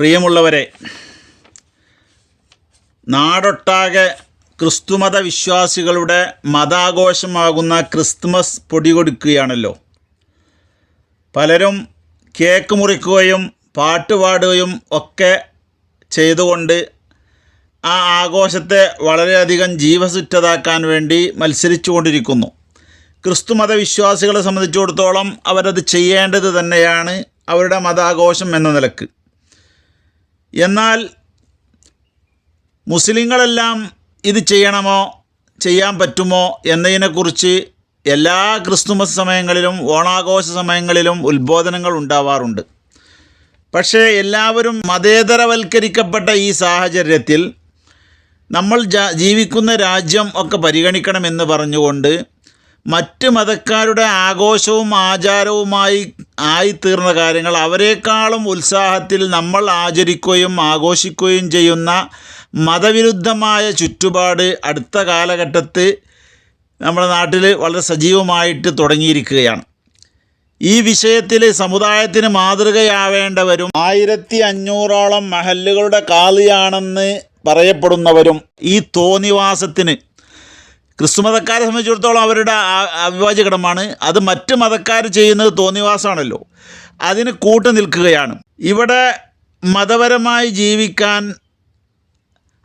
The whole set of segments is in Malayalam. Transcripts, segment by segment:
പ്രിയമുള്ളവരെ നാടൊട്ടാകെ ക്രിസ്തുമത വിശ്വാസികളുടെ മതാഘോഷമാകുന്ന ക്രിസ്തുമസ് പൊടികൊടുക്കുകയാണല്ലോ. പലരും കേക്ക് മുറിക്കുകയും പാട്ടുപാടുകയും ഒക്കെ ചെയ്തുകൊണ്ട് ആ ആഘോഷത്തെ വളരെയധികം ജീവസുറ്റതാക്കാൻ വേണ്ടി മത്സരിച്ചു കൊണ്ടിരിക്കുന്നു ക്രിസ്തുമത വിശ്വാസികളെ സംബന്ധിച്ചിടത്തോളം അവരത് ചെയ്യേണ്ടത് തന്നെയാണ് അവരുടെ മതാഘോഷം എന്ന നിലയ്ക്ക്. എന്നാൽ മുസ്ലിങ്ങളെല്ലാം ഇത് ചെയ്യണമോ ചെയ്യാൻ പറ്റുമോ എന്നതിനെക്കുറിച്ച് എല്ലാ ക്രിസ്തുമസ് സമയങ്ങളിലും ഓണാഘോഷ സമയങ്ങളിലും ഉത്ബോധനങ്ങൾ ഉണ്ടാവാറുണ്ട്. പക്ഷേ എല്ലാവരും മതേതരവൽക്കരിക്കപ്പെട്ട ഈ സാഹചര്യത്തിൽ നമ്മൾ ജീവിക്കുന്ന രാജ്യം ഒക്കെ പരിഗണിക്കണമെന്ന് പറഞ്ഞുകൊണ്ട് മറ്റ് മതക്കാരുടെ ആഘോഷവും ആചാരവുമായി ആയിത്തീർന്ന കാര്യങ്ങൾ അവരെക്കാളും ഉത്സാഹത്തിൽ നമ്മൾ ആചരിക്കുകയും ആഘോഷിക്കുകയും ചെയ്യുന്ന മതവിരുദ്ധമായ ചുറ്റുപാട് അടുത്ത കാലഘട്ടത്ത് നമ്മുടെ നാട്ടിൽ വളരെ സജീവമായിട്ട് തുടങ്ങിയിരിക്കുകയാണ്. ഈ വിഷയത്തിൽ സമുദായത്തിന് മാതൃകയാവേണ്ടവരും ആയിരത്തി അഞ്ഞൂറോളം മഹല്ലുകളുടെ കാളിയാണെന്ന് പറയപ്പെടുന്നവരും ഈ തോന്നിവാസത്തിന് ക്രിസ്തുമതക്കാരെ സംബന്ധിച്ചിടത്തോളം അവരുടെ അവിഭാജ്യഘടമാണ് അത് മറ്റ് മതക്കാർ ചെയ്യുന്നത് തോന്നിവാസമാണല്ലോ. അതിന് കൂട്ടു നിൽക്കുകയാണ്. ഇവിടെ മതപരമായി ജീവിക്കാൻ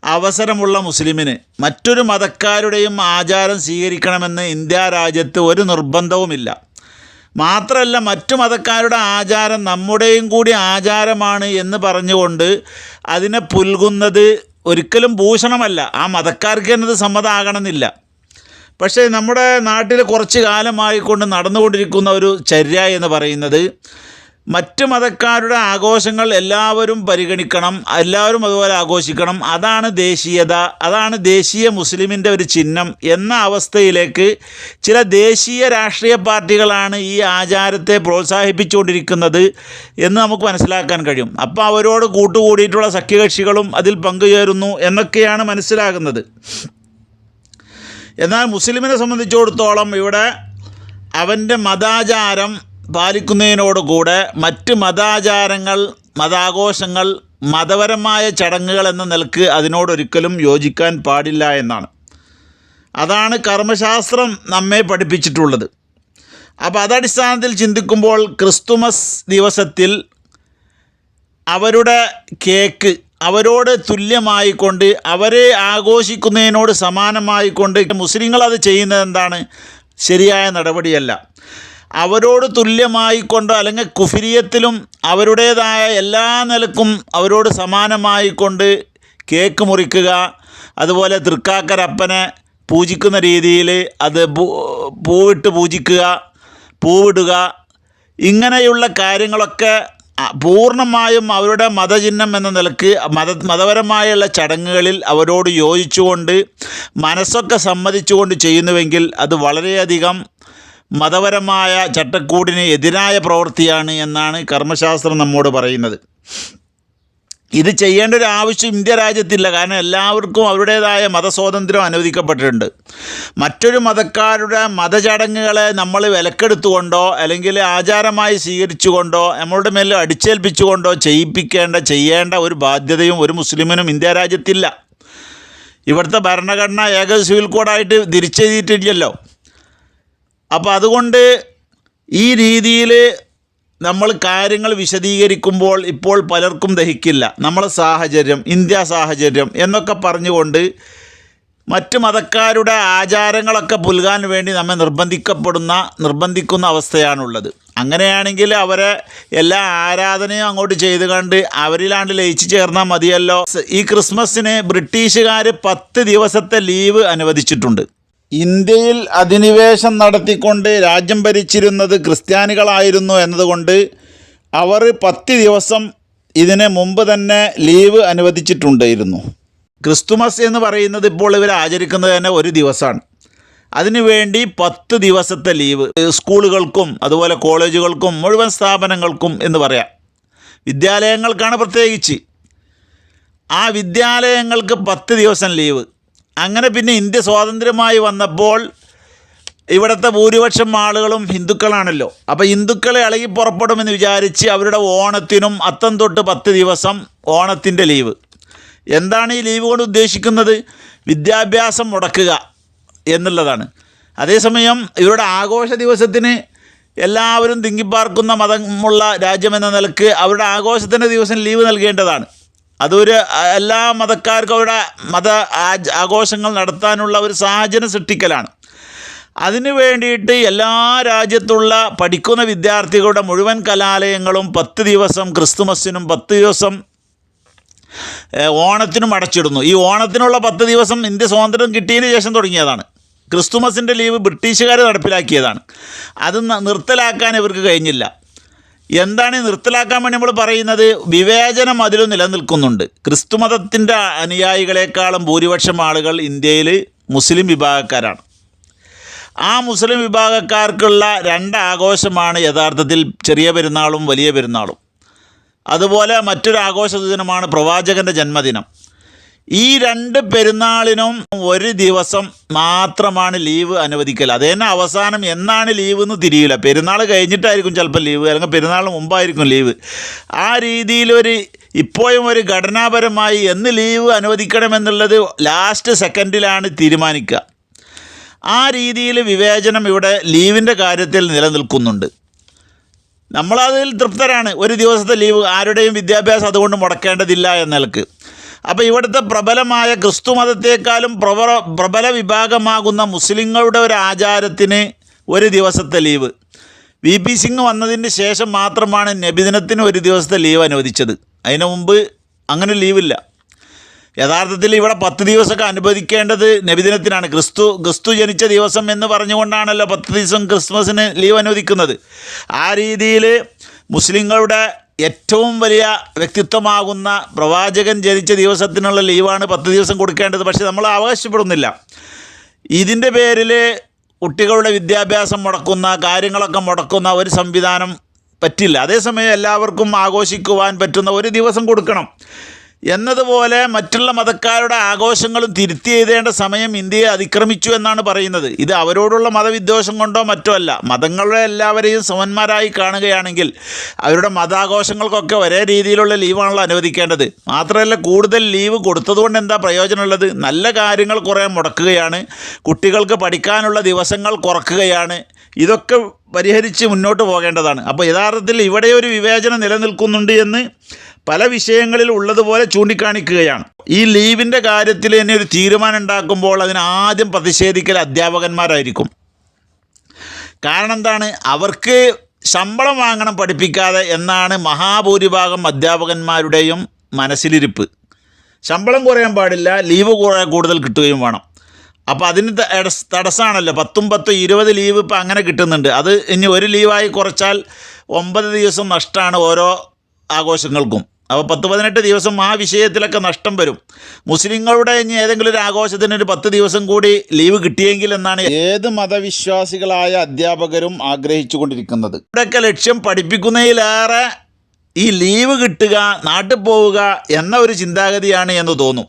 അവസരമുള്ള മുസ്ലിമിന് മറ്റൊരു മതക്കാരുടെയും ആചാരം സ്വീകരിക്കണമെന്ന് ഇന്ത്യ രാജ്യത്ത് ഒരു നിർബന്ധവുമില്ല. മാത്രമല്ല മറ്റു മതക്കാരുടെ ആചാരം നമ്മുടെയും കൂടി ആചാരമാണ് എന്ന് പറഞ്ഞുകൊണ്ട് അതിനെ പുൽകുന്നത് ഒരിക്കലും ഭൂഷണമല്ല. ആ മതക്കാർക്ക് തന്നെ അത് സമ്മതമാകണമെന്നില്ല. പക്ഷേ നമ്മുടെ നാട്ടിൽ കുറച്ച് കാലമായിക്കൊണ്ട് നടന്നുകൊണ്ടിരിക്കുന്ന ഒരു ചര്യ എന്ന് പറയുന്നത് മറ്റ് മതക്കാരുടെ ആഘോഷങ്ങൾ എല്ലാവരും പരിഗണിക്കണം എല്ലാവരും അതുപോലെ ആഘോഷിക്കണം. അതാണ് ദേശീയത അതാണ് ദേശീയ മുസ്ലിമിന്റെ ഒരു ചിഹ്നം എന്ന അവസ്ഥയിലേക്ക് ചില ദേശീയ രാഷ്ട്രീയ പാർട്ടികളാണ് ഈ ആചാരത്തെ പ്രോത്സാഹിപ്പിച്ചുകൊണ്ടിരിക്കുന്നത് എന്ന് നമുക്ക് മനസ്സിലാക്കാൻ കഴിയും. അപ്പോൾ അവരോട് കൂട്ടുകൂടിയിട്ടുള്ള സഖ്യകക്ഷികളും അതിൽ പങ്കുചേരുന്നു എന്നൊക്കെയാണ് മനസ്സിലാകുന്നത്. എന്നാൽ മുസ്ലിമിനെ സംബന്ധിച്ചിടത്തോളം ഇവിടെ അവന്റെ മതാചാരം പാലിക്കുന്നതിനോടുകൂടെ മറ്റ് മതാചാരങ്ങൾ മതാഘോഷങ്ങൾ മതപരമായ ചടങ്ങുകൾ എന്ന നിലയ്ക്ക് അതിനോടൊരിക്കലും യോജിക്കാൻ പാടില്ല എന്നാണ്. അതാണ് കർമ്മശാസ്ത്രം നമ്മെ പഠിപ്പിച്ചിട്ടുള്ളത്. അപ്പോൾ അതടിസ്ഥാനത്തിൽ ചിന്തിക്കുമ്പോൾ ക്രിസ്തുമസ് ദിവസത്തിൽ അവരുടെ കേക്ക് അവരോട് തുല്യമായിക്കൊണ്ട് അവരെ ആഘോഷിക്കുന്നതിനോട് സമാനമായിക്കൊണ്ട് മുസ്ലിങ്ങൾ അത് ചെയ്യുന്നത് എന്താണ്? ശരിയായ നടപടിയല്ല. അവരോട് തുല്യമായിക്കൊണ്ട് അല്ലെങ്കിൽ കുഫിരിയത്തിലും അവരുടേതായ എല്ലാ നിലക്കും അവരോട് സമാനമായിക്കൊണ്ട് കേക്ക് മുറിക്കുക അതുപോലെ തൃക്കാക്കരപ്പനെ പൂജിക്കുന്ന രീതിയിൽ അത് പൂവിട്ട് പൂജിക്കുക പൂവിടുക ഇങ്ങനെയുള്ള കാര്യങ്ങളൊക്കെ പൂർണമായും അവരുടെ മതചിഹ്നം എന്ന നിലയ്ക്ക് മത മതപരമായുള്ള ചടങ്ങുകളിൽ അവരോട് യോജിച്ചുകൊണ്ട് മനസ്സൊക്കെ സമ്മതിച്ചുകൊണ്ട് ചെയ്യുന്നുവെങ്കിൽ അത് വളരെയധികം മതപരമായ ചട്ടക്കൂടിന് എതിരായ പ്രവൃത്തിയാണ് എന്നാണ് കർമ്മശാസ്ത്രം നമ്മോട് പറയുന്നത്. ഇത് ചെയ്യേണ്ട ഒരു ആവശ്യം ഇന്ത്യ രാജ്യത്തില്ല. കാരണം എല്ലാവർക്കും അവരുടേതായ മതസ്വാതന്ത്ര്യം അനുവദിക്കപ്പെട്ടിട്ടുണ്ട്. മറ്റൊരു മതക്കാരുടെ മതചടങ്ങുകളെ നമ്മൾ വിലക്കെടുത്തുകൊണ്ടോ അല്ലെങ്കിൽ ആചാരമായി സ്വീകരിച്ചുകൊണ്ടോ നമ്മളുടെ മേൽ അടിച്ചേൽപ്പിച്ചുകൊണ്ടോ ചെയ്യിപ്പിക്കേണ്ട ചെയ്യേണ്ട ഒരു ബാധ്യതയും ഒരു മുസ്ലിമിനും ഇന്ത്യ രാജ്യത്തില്ല. ഇവിടുത്തെ ഭരണഘടന ഏക സിവിൽ കോഡായിട്ട് തിരിച്ചെഴുതിയിട്ടില്ലല്ലോ. അപ്പോൾ അതുകൊണ്ട് ഈ രീതിയിൽ നമ്മൾ കാര്യങ്ങൾ വിശദീകരിക്കുമ്പോൾ ഇപ്പോൾ പലർക്കും ദഹിക്കില്ല. നമ്മളെ സാഹചര്യം ഇന്ത്യ സാഹചര്യം എന്നൊക്കെ പറഞ്ഞുകൊണ്ട് മറ്റു മതക്കാരുടെ ആചാരങ്ങളൊക്കെ പുൽകാൻ വേണ്ടി നമ്മെ നിർബന്ധിക്കപ്പെടുന്ന നിർബന്ധിക്കുന്ന അവസ്ഥയാണുള്ളത്. അങ്ങനെയാണെങ്കിൽ അവരെ എല്ലാ ആരാധനയും അങ്ങോട്ട് ചെയ്ത് കണ്ട് അവരിലാണ്ട് ലയിച്ചു ചേർന്നാൽ മതിയല്ലോ. ഈ ക്രിസ്മസിന് ബ്രിട്ടീഷുകാർ പത്ത് ദിവസത്തെ ലീവ് അനുവദിച്ചിട്ടുണ്ട്. ഇന്ത്യയിൽ അധിനിവേശം നടത്തിക്കൊണ്ട് രാജ്യം ഭരിച്ചിരുന്നത് ക്രിസ്ത്യാനികളായിരുന്നു എന്നതുകൊണ്ട് അവർ പത്ത് ദിവസം ഇതിന് മുമ്പ് തന്നെ ലീവ് അനുവദിച്ചിട്ടുണ്ടായിരുന്നു. ക്രിസ്തുമസ് എന്ന് പറയുന്നത് ഇപ്പോൾ ഇവർ ആചരിക്കുന്നത് തന്നെ ഒരു ദിവസമാണ്. അതിനുവേണ്ടി പത്ത് ദിവസത്തെ ലീവ് സ്കൂളുകൾക്കും അതുപോലെ കോളേജുകൾക്കും മുഴുവൻ സ്ഥാപനങ്ങൾക്കും എന്ന് പറയാം. വിദ്യാലയങ്ങൾക്കാണ് പ്രത്യേകിച്ച്. ആ വിദ്യാലയങ്ങൾക്ക് പത്ത് ദിവസം ലീവ്. അങ്ങനെ പിന്നെ ഇന്ത്യ സ്വാതന്ത്ര്യമായി വന്നപ്പോൾ ഇവിടുത്തെ ഭൂരിപക്ഷം ആളുകളും ഹിന്ദുക്കളാണല്ലോ. അപ്പോൾ ഹിന്ദുക്കളെ ഇളകി പുറപ്പെടുമെന്ന് വിചാരിച്ച് അവരുടെ ഓണത്തിനും അത്തം തൊട്ട് പത്ത് ദിവസം ഓണത്തിന്റെ ലീവ്. എന്താണ് ഈ ലീവ് കൊണ്ട് ഉദ്ദേശിക്കുന്നത്? വിദ്യാഭ്യാസം മുടക്കുക എന്നുള്ളതാണ്. അതേസമയം ഇവരുടെ ആഘോഷ ദിവസത്തിന് എല്ലാവരും തിങ്ങിപ്പാർക്കുന്ന മതമുള്ള രാജ്യമെന്ന നിലയ്ക്ക് അവരുടെ ആഘോഷത്തിന്റെ ദിവസം ലീവ് നൽകേണ്ടതാണ്. അതൊരു എല്ലാ മതക്കാർക്കും അവരുടെ മത ആഘോഷങ്ങൾ നടത്താനുള്ള ഒരു സാഹചര്യം സൃഷ്ടിക്കലാണ്. അതിനു വേണ്ടിയിട്ട് എല്ലാ രാജ്യത്തുള്ള പഠിക്കുന്ന വിദ്യാർത്ഥികളുടെ മുഴുവൻ കലാലയങ്ങളും പത്ത് ദിവസം ക്രിസ്തുമസിനും പത്ത് ദിവസം ഓണത്തിനും അടച്ചിടുന്നു. ഈ ഓണത്തിനുള്ള പത്ത് ദിവസം ഇന്ത്യ സ്വാതന്ത്ര്യം കിട്ടിയതിന് ശേഷം തുടങ്ങിയതാണ്. ക്രിസ്തുമസിന്റെ ലീവ് ബ്രിട്ടീഷുകാർ നടപ്പിലാക്കിയതാണ്. അത് നിർത്തലാക്കാൻ ഇവർക്ക് കഴിഞ്ഞില്ല. എന്താണ് നിർത്തലാക്കാൻ വേണ്ടി നമ്മൾ പറയുന്നത്? വിവേചനം അതിലും നിലനിൽക്കുന്നുണ്ട്. ക്രിസ്തുമതത്തിന്റെ അനുയായികളെക്കാളും ഭൂരിപക്ഷം ആളുകൾ ഇന്ത്യയിൽ മുസ്ലിം വിഭാഗക്കാരാണ്. ആ മുസ്ലിം വിഭാഗക്കാർക്കുള്ള രണ്ട് ആഘോഷമാണ് യഥാർത്ഥത്തിൽ ചെറിയ പെരുന്നാളും വലിയ പെരുന്നാളും. അതുപോലെ മറ്റൊരു ആഘോഷ ദിനമാണ് പ്രവാചകന്റെ ജന്മദിനം. ഈ രണ്ട് പെരുന്നാളിനും ഒരു ദിവസം മാത്രമാണ് ലീവ് അനുവദിക്കൽ അത് തന്നെ അവസാനം എന്നാണ് ലീവ് എന്ന് തിരിയില്ല. പെരുന്നാൾ കഴിഞ്ഞിട്ടായിരിക്കും ചിലപ്പോൾ ലീവ് അല്ലെങ്കിൽ പെരുന്നാൾ മുമ്പായിരിക്കും ലീവ്. ആ രീതിയിലൊരു ഇപ്പോഴും ഒരു ഘടനാപരമായി എന്ന് ലീവ് അനുവദിക്കണമെന്നുള്ളത് ലാസ്റ്റ് സെക്കൻഡിലാണ് തീരുമാനിക്കുക. ആ രീതിയിൽ വിവേചനം ഇവിടെ ലീവിന്റെ കാര്യത്തിൽ നിലനിൽക്കുന്നുണ്ട്. നമ്മളതിൽ തൃപ്തരാണ്. ഒരു ദിവസത്തെ ലീവ് ആരുടെയും വിദ്യാഭ്യാസം അതുകൊണ്ട് മുടക്കേണ്ടതില്ല എന്ന നിലയ്ക്ക്. അപ്പോൾ ഇവിടുത്തെ പ്രബലമായ ക്രിസ്തു മതത്തെക്കാളും പ്രബല പ്രബല വിഭാഗമാകുന്ന മുസ്ലിങ്ങളുടെ ഒരു ആചാരത്തിന് ഒരു ദിവസത്തെ ലീവ്. വി പി സിംഗ് വന്നതിന് ശേഷം മാത്രമാണ് നബിദിനത്തിന് ഒരു ദിവസത്തെ ലീവ് അനുവദിച്ചത്. അതിനു മുമ്പ് അങ്ങനെ ലീവില്ല. യഥാർത്ഥത്തിൽ ഇവിടെ പത്ത് ദിവസമൊക്കെ അനുവദിക്കേണ്ടത് നബിദിനത്തിനാണ്. ക്രിസ്തു ക്രിസ്തു ജനിച്ച ദിവസം എന്ന് പറഞ്ഞുകൊണ്ടാണല്ലോ പത്ത് ദിവസം ക്രിസ്മസിന് ലീവ് അനുവദിക്കുന്നത്. ആ രീതിയിൽ മുസ്ലിങ്ങളുടെ ഏറ്റവും വലിയ വ്യക്തിത്വമാകുന്ന പ്രവാചകൻ ജനിച്ച ദിവസത്തിനുള്ള ലീവാണ് പത്ത് ദിവസം കൊടുക്കേണ്ടത്. പക്ഷേ നമ്മൾ അവകാശപ്പെടുന്നില്ല. ഇതിന്റെ പേരിൽ കുട്ടികളുടെ വിദ്യാഭ്യാസം മുടക്കുന്ന കാര്യങ്ങളൊക്കെ മുടക്കുന്ന ഒരു സംവിധാനം പറ്റില്ല. അതേസമയം എല്ലാവർക്കും ആഘോഷിക്കുവാൻ പറ്റുന്ന ഒരു ദിവസം കൊടുക്കണം. എന്നതുപോലെ മറ്റുള്ള മതക്കാരുടെ ആഘോഷങ്ങളും തിരുത്തി എഴുതേണ്ട സമയം ഇന്ത്യയെ അതിക്രമിച്ചു എന്നാണ് പറയുന്നത്. ഇത് അവരോടുള്ള മതവിദ്വേഷം കൊണ്ടോ മറ്റോ അല്ല. മതങ്ങളുടെ എല്ലാവരെയും സമന്മാരായി കാണുകയാണെങ്കിൽ അവരുടെ മതാഘോഷങ്ങൾക്കൊക്കെ ഒരേ രീതിയിലുള്ള ലീവാണല്ലോ അനുവദിക്കേണ്ടത്. മാത്രമല്ല കൂടുതൽ ലീവ് കൊടുത്തതുകൊണ്ട് എന്താ പ്രയോജനമുള്ളത്? നല്ല കാര്യങ്ങൾ കുറേ മുടക്കുകയാണ്. കുട്ടികൾക്ക് പഠിക്കാനുള്ള ദിവസങ്ങൾ കുറക്കുകയാണ്. ഇതൊക്കെ പരിഹരിച്ച് മുന്നോട്ട് പോകേണ്ടതാണ്. അപ്പോൾ യഥാർത്ഥത്തിൽ ഇവിടെ ഒരു വിവേചനം നിലനിൽക്കുന്നുണ്ട് എന്ന് പല വിഷയങ്ങളിൽ ഉള്ളതുപോലെ ചൂണ്ടിക്കാണിക്കുകയാണ്. ഈ ലീവിന്റെ കാര്യത്തിൽ തന്നെ ഒരു തീരുമാനം ഉണ്ടാക്കുമ്പോൾ അതിന് ആദ്യം പ്രതിഷേധിക്കൽ അധ്യാപകന്മാരായിരിക്കും. കാരണം എന്താണ്? അവർക്ക് ശമ്പളം വാങ്ങണം പഠിപ്പിക്കാതെ എന്നാണ് മഹാഭൂരിഭാഗം അധ്യാപകന്മാരുടെയും മനസ്സിലിരിപ്പ്. ശമ്പളം കുറയാൻ പാടില്ല ലീവ് കുറേ കൂടുതൽ കിട്ടുകയും വേണം. അപ്പോൾ അതിന് തടസ്സമാണല്ലോ പത്തും പത്തും ഇരുപത് ലീവ് ഇപ്പം അങ്ങനെ കിട്ടുന്നുണ്ട്. അത് ഇനി ഒരു ലീവായി കുറച്ചാൽ ഒമ്പത് ദിവസം നഷ്ടമാണ് ഓരോ ആഘോഷങ്ങൾക്കും. അപ്പോൾ പത്ത് പതിനെട്ട് ദിവസം ആ വിഷയത്തിലൊക്കെ നഷ്ടം വരും. മുസ്ലിങ്ങളുടെ ഇനി ഏതെങ്കിലും ഒരു ആഘോഷത്തിന് ഒരു പത്ത് ദിവസം കൂടി ലീവ് കിട്ടിയെങ്കിൽ എന്നാണ് ഏത് മതവിശ്വാസികളായ അധ്യാപകരും ആഗ്രഹിച്ചു കൊണ്ടിരിക്കുന്നത് ഇവിടെയൊക്കെ ലക്ഷ്യം പഠിപ്പിക്കുന്നതിലേറെ ഈ ലീവ് കിട്ടുക നാട്ടിൽ പോവുക എന്ന ഒരു ചിന്താഗതിയാണ് എന്ന് തോന്നും.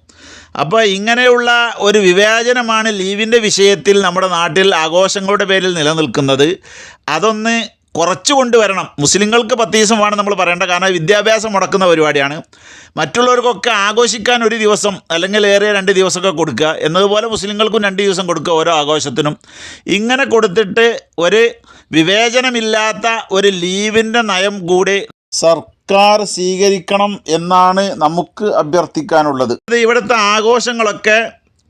അപ്പോൾ ഇങ്ങനെയുള്ള ഒരു വിവേചനമാണ് ലീവിന്റെ വിഷയത്തിൽ നമ്മുടെ നാട്ടിൽ ആഘോഷങ്ങളുടെ പേരിൽ നിലനിൽക്കുന്നത്. അതൊന്ന് കുറച്ചു കൊണ്ടുവരണം. മുസ്ലിങ്ങൾക്ക് പത്ത് ദിവസം വേണം നമ്മൾ പറയേണ്ട കാരണം വിദ്യാഭ്യാസം മുടക്കുന്ന പരിപാടിയാണ്. മറ്റുള്ളവർക്കൊക്കെ ആഘോഷിക്കാൻ ഒരു ദിവസം അല്ലെങ്കിൽ ഏറെ രണ്ട് ദിവസമൊക്കെ കൊടുക്കുക. എന്നതുപോലെ മുസ്ലിങ്ങൾക്കും രണ്ട് ദിവസം കൊടുക്കുക ഓരോ ആഘോഷത്തിനും. ഇങ്ങനെ കൊടുത്തിട്ട് ഒരു വിവേചനമില്ലാത്ത ഒരു ലീവിന്റെ നയം കൂടി സർക്കാർ സ്വീകരിക്കണം എന്നാണ് നമുക്ക് അഭ്യർത്ഥിക്കാനുള്ളത്. ഇവിടുത്തെ ആഘോഷങ്ങളൊക്കെ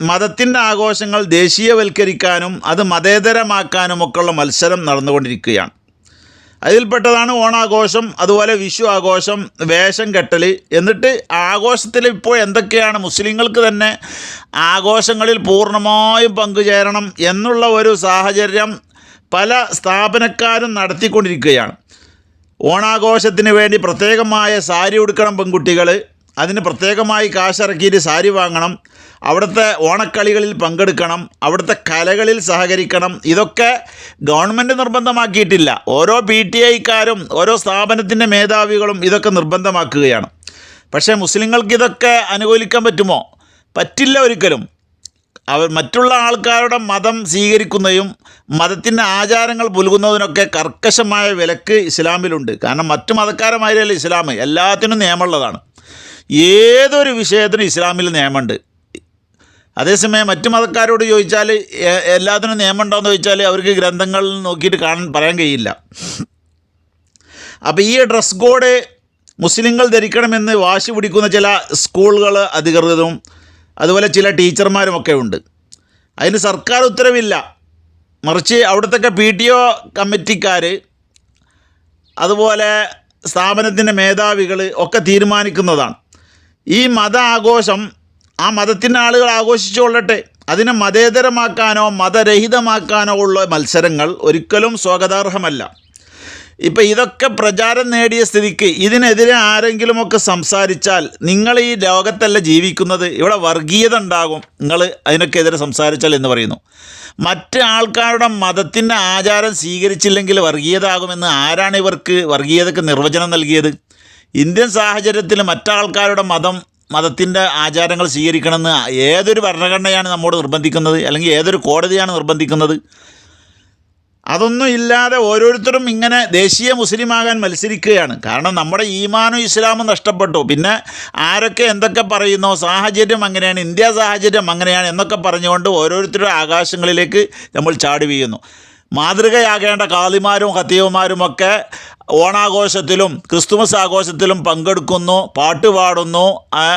മതത്തിന്റെ ആഘോഷങ്ങൾ ദേശീയവൽക്കരിക്കാനും അത് മതേതരമാക്കാനും ഒക്കെയുള്ള മത്സരം നടന്നുകൊണ്ടിരിക്കുകയാണ്. അതിൽപ്പെട്ടതാണ് ഓണാഘോഷം അതുപോലെ വിഷു ആഘോഷം വേഷം കെട്ടൽ എന്നിട്ട് ആഘോഷത്തിൽ ഇപ്പോൾ എന്തൊക്കെയാണ്? മുസ്ലിങ്ങൾക്ക് തന്നെ ആഘോഷങ്ങളിൽ പൂർണമായും പങ്കുചേരണം എന്നുള്ള ഒരു സാഹചര്യം പല സ്ഥാപനക്കാരും നടത്തിക്കൊണ്ടിരിക്കുകയാണ്. ഓണാഘോഷത്തിന് വേണ്ടി പ്രത്യേകമായ സാരി ഉടുക്കണം പെൺകുട്ടികൾ അതിന് പ്രത്യേകമായി കാശിറക്കിയിട്ട് സാരി വാങ്ങണം. അവിടുത്തെ ഓണക്കളികളിൽ പങ്കെടുക്കണം അവിടുത്തെ കലകളിൽ സഹകരിക്കണം. ഇതൊക്കെ ഗവൺമെന്റ് നിർബന്ധമാക്കിയിട്ടില്ല. ഓരോ പി ടി ഐക്കാരും ഓരോ സ്ഥാപനത്തിന്റെ മേധാവികളും ഇതൊക്കെ നിർബന്ധമാക്കുകയാണ്. പക്ഷേ മുസ്ലിങ്ങൾക്ക് ഇതൊക്കെ അനുകൂലിക്കാൻ പറ്റുമോ? പറ്റില്ല ഒരിക്കലും. അവർ മറ്റുള്ള ആൾക്കാരുടെ മതം സ്വീകരിക്കുന്നതും മതത്തിന്റെ ആചാരങ്ങൾ പുലുകുന്നതിനൊക്കെ കർക്കശമായ വിലക്ക് ഇസ്ലാമിലുണ്ട്. കാരണം മറ്റു മതക്കാരമായാലും ഇസ്ലാം? എല്ലാത്തിനും നിയമമുള്ളതാണ്. ഏതൊരു വിഷയത്തിനും ഇസ്ലാമിൽ നിയമമുണ്ട്. അതേസമയം മറ്റു മതക്കാരോട് ചോദിച്ചാൽ എല്ലാത്തിനും നിയമം ഉണ്ടോയെന്ന് ചോദിച്ചാൽ അവർക്ക് ഗ്രന്ഥങ്ങളിൽ നോക്കിയിട്ട് കാണാൻ പറയാൻ കഴിയില്ല. അപ്പോൾ ഈ ഡ്രസ് കോഡ് മുസ്ലിങ്ങൾ ധരിക്കണമെന്ന് വാശി പിടിക്കുന്ന ചില സ്കൂളുകൾ അധികൃതരും അതുപോലെ ചില ടീച്ചർമാരും ഒക്കെ ഉണ്ട്. അതിന് സർക്കാർ ഉത്തരവില്ല. മറിച്ച് അവിടുത്തെ പി ടി ഒ കമ്മിറ്റിക്കാർ അതുപോലെ സ്ഥാപനത്തിന്റെ മേധാവികൾ ഒക്കെ തീരുമാനിക്കുന്നതാണ്. ഈ മത ആഘോഷം ആ മതത്തിന്റെ ആളുകൾ ആഘോഷിച്ചുകൊള്ളട്ടെ അതിനെ മതേതരമാക്കാനോ മതരഹിതമാക്കാനോ ഉള്ള മത്സരങ്ങൾ ഒരിക്കലും സ്വാഗതാർഹമല്ല. ഇപ്പം ഇതൊക്കെ പ്രചാരം നേടിയ സ്ഥിതിക്ക് ഇതിനെതിരെ ആരെങ്കിലുമൊക്കെ സംസാരിച്ചാൽ നിങ്ങൾ ഈ ലോകത്തല്ല ജീവിക്കുന്നത് ഇവിടെ വർഗീയത ഉണ്ടാകും നിങ്ങൾ അതിനൊക്കെ എതിരെ സംസാരിച്ചാൽ എന്ന് പറയുന്നു. മറ്റ് ആൾക്കാരുടെ മതത്തിന്റെ ആചാരം സ്വീകരിച്ചില്ലെങ്കിൽ വർഗീയത ആകുമെന്ന് ആരാണ് ഇവർക്ക് വർഗീയതയ്ക്ക് നിർവചനം നൽകിയത്? ഇന്ത്യൻ സാഹചര്യത്തിൽ മറ്റാൾക്കാരുടെ മതം മതത്തിന്റെ ആചാരങ്ങൾ സ്വീകരിക്കണമെന്ന് ഏതൊരു ഭരണഘടനയാണ് നമ്മോട് നിർബന്ധിക്കുന്നത്? അല്ലെങ്കിൽ ഏതൊരു കോടതിയാണ് നിർബന്ധിക്കുന്നത്? അതൊന്നും ഇല്ലാതെ ഓരോരുത്തരും ഇങ്ങനെ ദേശീയ മുസ്ലിമാകാൻ മത്സരിക്കുകയാണ്. കാരണം നമ്മുടെ ഈമാനും ഇസ്ലാമും നഷ്ടപ്പെട്ടു. പിന്നെ ആരൊക്കെ എന്തൊക്കെ പറയുന്നോ? സാഹചര്യം അങ്ങനെയാണ്. ഇന്ത്യ സാഹചര്യം അങ്ങനെയാണ് എന്നൊക്കെ പറഞ്ഞുകൊണ്ട് ഓരോരുത്തരുടെ ആകാശങ്ങളിലേക്ക് നമ്മൾ ചാടി വീഴുന്നു മാതൃകയാകേണ്ട കാളിമാരും ഹത്തീവന്മാരും ഒക്കെ ഓണാഘോഷത്തിലും ക്രിസ്തുമസ് ആഘോഷത്തിലും പങ്കെടുക്കുന്നു പാട്ട് പാടുന്നു.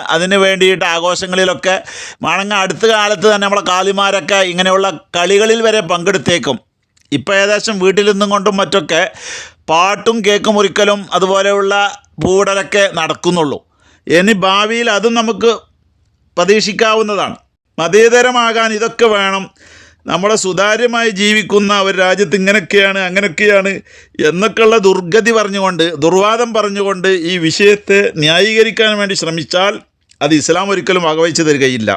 അതിന് വേണ്ടിയിട്ട് ആഘോഷങ്ങളിലൊക്കെ വേണമെങ്കിൽ അടുത്ത കാലത്ത് തന്നെ നമ്മളെ കാലിമാരൊക്കെ ഇങ്ങനെയുള്ള കളികളിൽ വരെ പങ്കെടുത്തേക്കും. ഇപ്പോൾ ഏകദേശം വീട്ടിൽ നിന്നും കൊണ്ടും മറ്റൊക്കെ പാട്ടും കേക്കും ഒരിക്കലും അതുപോലെയുള്ള പൂടലൊക്കെ നടക്കുന്നുള്ളൂ. ഇനി ഭാവിയിൽ അതും നമുക്ക് പ്രതീക്ഷിക്കാവുന്നതാണ്. മതേതരമാകാൻ ഇതൊക്കെ വേണം. നമ്മളെ സുതാര്യമായി ജീവിക്കുന്ന ഒരു രാജ്യത്ത് ഇങ്ങനെയൊക്കെയാണ് അങ്ങനെയൊക്കെയാണ് എന്നൊക്കെയുള്ള ദുർഗതി പറഞ്ഞുകൊണ്ട് ദുർവാദം പറഞ്ഞുകൊണ്ട് ഈ വിഷയത്തെ ന്യായീകരിക്കാൻ വേണ്ടി ശ്രമിച്ചാൽ അത് ഇസ്ലാം ഒരിക്കലും വകവച്ചു തരികയില്ല.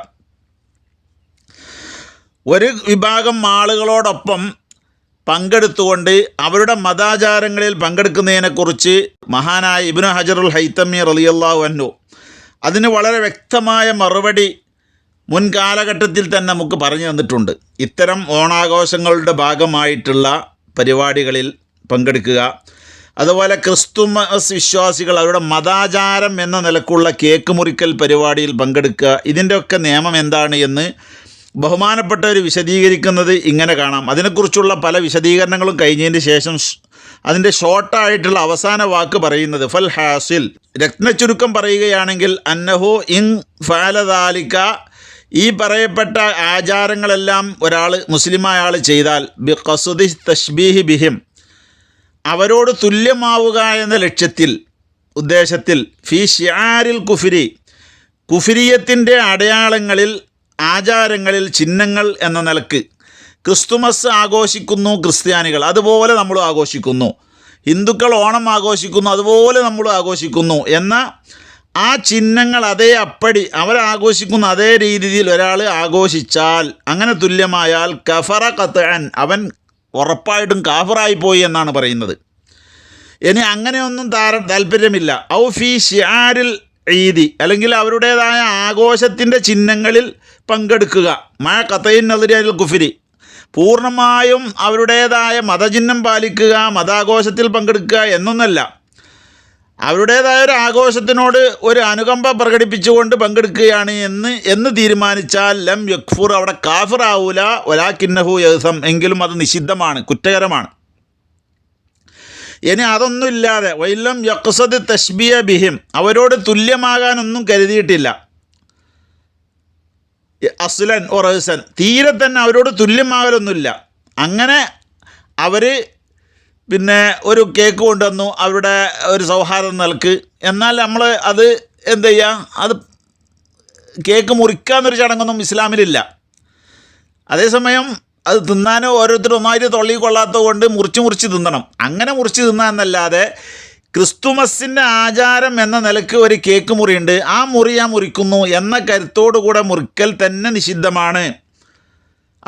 ഒരു വിഭാഗം ആളുകളോടൊപ്പം പങ്കെടുത്തുകൊണ്ട് അവരുടെ മതാചാരങ്ങളിൽ പങ്കെടുക്കുന്നതിനെക്കുറിച്ച് മഹാനായ ഇബ്നു ഹജറുൽ ഹൈത്തമി റലിയല്ലാഹു അൻഹു അതിന് വളരെ വ്യക്തമായ മറുപടി മുൻ കാലഘട്ടത്തിൽ തന്നെ നമുക്ക് പറഞ്ഞു തന്നിട്ടുണ്ട്. ഇത്തരം ഓണാഘോഷങ്ങളുടെ ഭാഗമായിട്ടുള്ള പരിപാടികളിൽ പങ്കെടുക്കുക. അതുപോലെ ക്രിസ്തുമസ് വിശ്വാസികൾ അവരുടെ മതാചാരം എന്ന നിലക്കുള്ള കേക്ക് മുറിക്കൽ പരിപാടിയിൽ പങ്കെടുക്കുക. ഇതിന്റെയൊക്കെ നിയമം എന്താണ് എന്ന് ബഹുമാനപ്പെട്ടവർ വിശദീകരിക്കുന്നത് ഇങ്ങനെ കാണാം. അതിനെക്കുറിച്ചുള്ള പല വിശദീകരണങ്ങളും കഴിഞ്ഞതിന് ശേഷം അതിന്റെ ഷോർട്ടായിട്ടുള്ള അവസാന വാക്ക് പറയുന്നത് ഫൽ ഹാസിൽ. രത്നച്ചുരുക്കം പറയുകയാണെങ്കിൽ അന്നഹു ഇൻ ഫാലദാലിക്ക ഈ പറയപ്പെട്ട ആചാരങ്ങളെല്ലാം ഒരാൾ മുസ്ലിമായ ആൾ ചെയ്താൽ ബി ഖസുദി തഷ്ബീഹി ബിഹിം അവരോട് തുല്യമാവുക എന്ന ലക്ഷ്യത്തിൽ ഉദ്ദേശത്തിൽ ഫി ഷിയാരിൽ കുഫിരി കുഫിരിയത്തിന്റെ അടയാളങ്ങളിൽ ആചാരങ്ങളിൽ ചിഹ്നങ്ങൾ എന്ന നിലയ്ക്ക് ക്രിസ്തുമസ് ആഘോഷിക്കുന്നു ക്രിസ്ത്യാനികൾ. അതുപോലെ നമ്മൾ ആഘോഷിക്കുന്നു. ഹിന്ദുക്കൾ ഓണം ആഘോഷിക്കുന്നു അതുപോലെ നമ്മൾ ആഘോഷിക്കുന്നു എന്ന ആ ചിഹ്നങ്ങൾ അതേ അപ്പടി അവരാഘോഷിക്കുന്ന അതേ രീതിയിൽ ഒരാൾ ആഘോഷിച്ചാൽ അങ്ങനെ തുല്യമായാൽ കഫറ കത്തൻ അവൻ ഉറപ്പായിട്ടും കാഫറായി പോയി എന്നാണ് പറയുന്നത്. ഇനി അങ്ങനെയൊന്നും താര താല്പര്യമില്ല. ഔ ഫി ഷിയാരിൽ ഈദി അല്ലെങ്കിൽ അവരുടേതായ ആഘോഷത്തിന്റെ ചിഹ്നങ്ങളിൽ പങ്കെടുക്കുക. മഴ കത്തയിൻ നദിരിൽ കുഫിരി പൂർണമായും അവരുടേതായ മതചിഹ്നം പാലിക്കുക മതാഘോഷത്തിൽ പങ്കെടുക്കുക എന്നൊന്നല്ല. അവരുടേതായ ഒരു ആഘോഷത്തിനോട് ഒരു അനുകമ്പ പ്രകടിപ്പിച്ചുകൊണ്ട് പങ്കെടുക്കുകയാണ് എന്ന് എന്ന് തീരുമാനിച്ചാൽ ലം യഖ്ഫൂർ അവിടെ കാഫിറാവൂല ഒലാക്കിന്നഹു യഹ്സം എങ്കിലും അത് നിഷിദ്ധമാണ് കുറ്റകരമാണ്. ഇനി അതൊന്നുമില്ലാതെ വൈലം യക്സദ് തഷ്ബിയ ബിഹിം അവരോട് തുല്യമാകാനൊന്നും കരുതിയിട്ടില്ല. അസുലൻ ഓ റഹസൻ തീരെ തന്നെ അവരോട് തുല്യമാകലൊന്നുമില്ല. അങ്ങനെ അവർ പിന്നെ ഒരു കേക്ക് കൊണ്ടുവന്നു അവരുടെ ഒരു സൗഹാർദ്ദം നിലയ്ക്ക്. എന്നാൽ നമ്മൾ അത് എന്ത് ചെയ്യുക അത് കേക്ക് മുറിക്കാമെന്നൊരു ചടങ്ങൊന്നും ഇസ്ലാമിലില്ല. അതേസമയം അത് തിന്നാനോ ഓരോരുത്തരും ഒന്നായിട്ട് തൊള്ളി കൊള്ളാത്തത് കൊണ്ട് മുറിച്ച് മുറിച്ച് തിന്നണം. അങ്ങനെ മുറിച്ച് തിന്നാന്നല്ലാതെ ക്രിസ്തുമസിന്റെ ആചാരം എന്ന നിലയ്ക്ക് ഒരു കേക്ക് മുറിയുണ്ട്. ആ മുറി ഞാൻ മുറിക്കുന്നു എന്ന കരുത്തോടു കൂടെ മുറിക്കൽ തന്നെ നിഷിദ്ധമാണ്.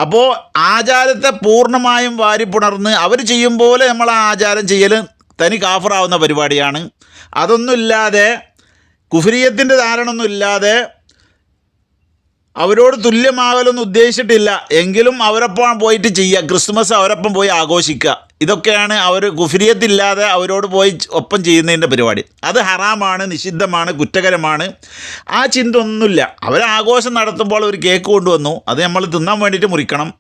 അപ്പോൾ ആചാരത്തെ പൂർണമായും വാരിപ്പുണർന്ന് അവർ ചെയ്യും പോലെ നമ്മൾ ആ ആചാരം ചെയ്യൽ തനി കാഫറാവുന്ന പരിപാടിയാണ്. അതൊന്നുമില്ലാതെ കുഫരിയത്തിന്റെ ധാരണൊന്നുമില്ലാതെ അവരോട് തുല്യമാകലൊന്നും ഉദ്ദേശിച്ചിട്ടില്ല. എങ്കിലും അവരൊപ്പം പോയിട്ട് ചെയ്യുക. ക്രിസ്മസ് അവരൊപ്പം പോയി ആഘോഷിക്കുക. ഇതൊക്കെയാണ് അവർ കുഫിരിയത്തില്ലാതെ അവരോട് പോയി ഒപ്പം ചെയ്യുന്നതിന്റെ പരിപാടി. അത് ഹറാമാണ് നിഷിദ്ധമാണ് കുറ്റകരമാണ്. ആ ചിന്ത ഒന്നുമില്ല. അവർ ആഘോഷം നടത്തുമ്പോൾ ഒരു കേക്ക് കൊണ്ടുവന്നു. അത് നമ്മൾ തിന്നാൻ വേണ്ടിയിട്ട് മുറിക്കണം.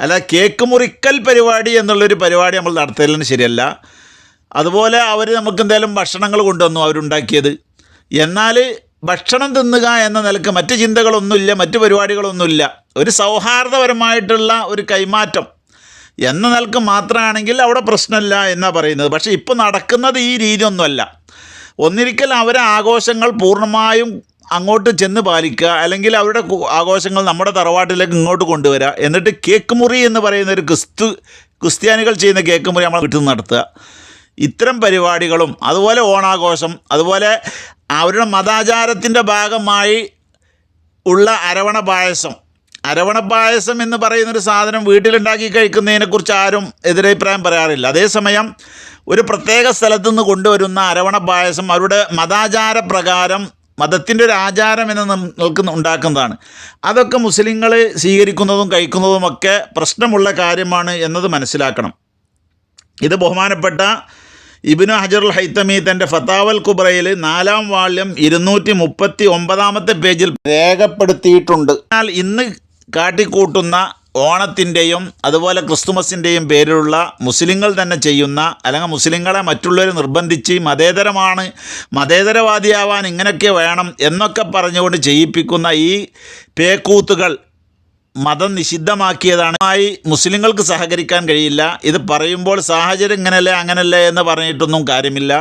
അല്ല കേക്ക് മുറിക്കൽ പരിപാടി എന്നുള്ളൊരു പരിപാടി നമ്മൾ നടത്തലിന് ശരിയല്ല. അതുപോലെ അവർ നമുക്ക് എന്തെങ്കിലും ഭക്ഷണങ്ങൾ കൊണ്ടുവന്നു അവരുണ്ടാക്കിയത്. എന്നാൽ ഭക്ഷണം തിന്നുക എന്ന നിലയ്ക്ക് മറ്റ് ചിന്തകളൊന്നുമില്ല മറ്റ് പരിപാടികളൊന്നുമില്ല. ഒരു സൗഹാർദ്ദപരമായിട്ടുള്ള ഒരു കൈമാറ്റം. എന്ന നിലയ്ക്ക് മാത്രമാണെങ്കിൽ അവിടെ പ്രശ്നമില്ല എന്നാണ് പറയുന്നത്. പക്ഷേ ഇപ്പോൾ നടക്കുന്നത് ഈ രീതിയൊന്നുമല്ല. ഒന്നിരിക്കൽ അവരെ ആഘോഷങ്ങൾ പൂർണമായും അങ്ങോട്ട് ചെന്ന് പാലിക്കുക അല്ലെങ്കിൽ അവരുടെ ആഘോഷങ്ങൾ നമ്മുടെ തറവാട്ടിലേക്ക് ഇങ്ങോട്ട് കൊണ്ടുവരിക എന്നിട്ട് കേക്ക് മുറി എന്ന് പറയുന്ന ഒരു ക്രിസ്തു ക്രിസ്ത്യാനികൾ ചെയ്യുന്ന കേക്ക് മുറി നമ്മൾ വീട്ടിൽ നടത്തുക. ഇത്തരം പരിപാടികളും അതുപോലെ ഓണാഘോഷം അതുപോലെ അവരുടെ മതാചാരത്തിന്റെ ഭാഗമായി ഉള്ള അരവണ പായസം അരവണ പായസം എന്ന് പറയുന്നൊരു സാധനം വീട്ടിലുണ്ടാക്കി കഴിക്കുന്നതിനെക്കുറിച്ച് ആരും എതിരഭിപ്രായം പറയാറില്ല. അതേസമയം ഒരു പ്രത്യേക സ്ഥലത്തു നിന്ന് കൊണ്ടുവരുന്ന അരവണ പായസം അവരുടെ മതാചാര പ്രകാരം മതത്തിന്റെ ഒരു ആചാരം എന്ന് നിൽക്കുന്ന ഉണ്ടാക്കുന്നതാണ്. അതൊക്കെ മുസ്ലിങ്ങൾ സ്വീകരിക്കുന്നതും കഴിക്കുന്നതുമൊക്കെ പ്രശ്നമുള്ള കാര്യമാണ് എന്നത് മനസ്സിലാക്കണം. ഇത് ബഹുമാനപ്പെട്ട ഇബിനു ഹജറുൽ ഹൈത്തമി തന്റെ ഫത്താവൽ കുബ്രയിൽ നാലാം വാള്യം ഇരുന്നൂറ്റി മുപ്പത്തി ഒമ്പതാമത്തെ പേജിൽ രേഖപ്പെടുത്തിയിട്ടുണ്ട്. എന്നാൽ ഇന്ന് കാട്ടിക്കൂട്ടുന്ന ഓണത്തിന്റെയും അതുപോലെ ക്രിസ്തുമസിന്റെയും പേരിലുള്ള മുസ്ലിങ്ങൾ തന്നെ ചെയ്യുന്ന അല്ലെങ്കിൽ മുസ്ലിങ്ങളെ മറ്റുള്ളവർ നിർബന്ധിച്ച് മതേതരമാണ് മതേതരവാദിയാവാൻ ഇങ്ങനെയൊക്കെ വേണം എന്നൊക്കെ പറഞ്ഞുകൊണ്ട് ചെയ്യിപ്പിക്കുന്ന ഈ പേക്കൂത്തുകൾ മതം നിഷിദ്ധമാക്കിയതാണ്. മുസ്ലിങ്ങൾക്ക് സഹകരിക്കാൻ കഴിയില്ല. ഇത് പറയുമ്പോൾ സാഹചര്യം ഇങ്ങനല്ലേ അങ്ങനല്ലേ എന്ന് പറഞ്ഞിട്ടൊന്നും കാര്യമില്ല.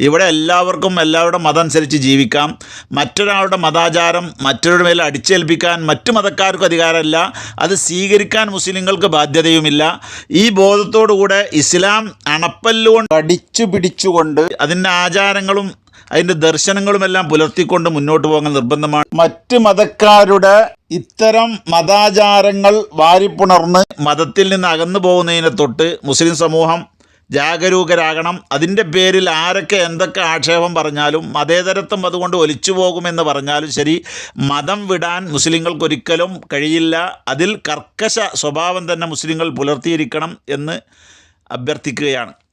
ഇവിടെ എല്ലാവർക്കും എല്ലാവരുടെ മതം അനുസരിച്ച് ജീവിക്കാം. മറ്റൊരാളുടെ മതാചാരം മറ്റൊരു മേൽ അടിച്ചേൽപ്പിക്കാൻ മറ്റു മതക്കാർക്കും അധികാരമില്ല. അത് സ്വീകരിക്കാൻ മുസ്ലിങ്ങൾക്ക് ബാധ്യതയുമില്ല. ഈ ബോധത്തോടുകൂടെ ഇസ്ലാം അണപ്പല്ലുകൊണ്ട് അടിച്ചു പിടിച്ചുകൊണ്ട് അതിന്റെ ആചാരങ്ങളും അതിന്റെ ദർശനങ്ങളുമെല്ലാം പുലർത്തിക്കൊണ്ട് മുന്നോട്ട് പോകാൻ നിർബന്ധമാണ്. മറ്റ് മതക്കാരുടെ ഇത്തരം മതാചാരങ്ങൾ വാരിപ്പുണർന്ന് മതത്തിൽ നിന്ന് അകന്നു പോകുന്നതിനെ തൊട്ട് മുസ്ലിം സമൂഹം ജാഗരൂകരാകണം. അതിന്റെ പേരിൽ ആരൊക്കെ എന്തൊക്കെ ആക്ഷേപം പറഞ്ഞാലും മതേതരത്വം അതുകൊണ്ട് ഒലിച്ചു പോകുമെന്ന് പറഞ്ഞാലും ശരി മതം വിടാൻ മുസ്ലിങ്ങൾക്കൊരിക്കലും കഴിയില്ല. അതിൽ കർക്കശ സ്വഭാവം തന്നെ മുസ്ലിങ്ങൾ പുലർത്തിയിരിക്കണം എന്ന് അഭ്യർത്ഥിക്കുകയാണ്.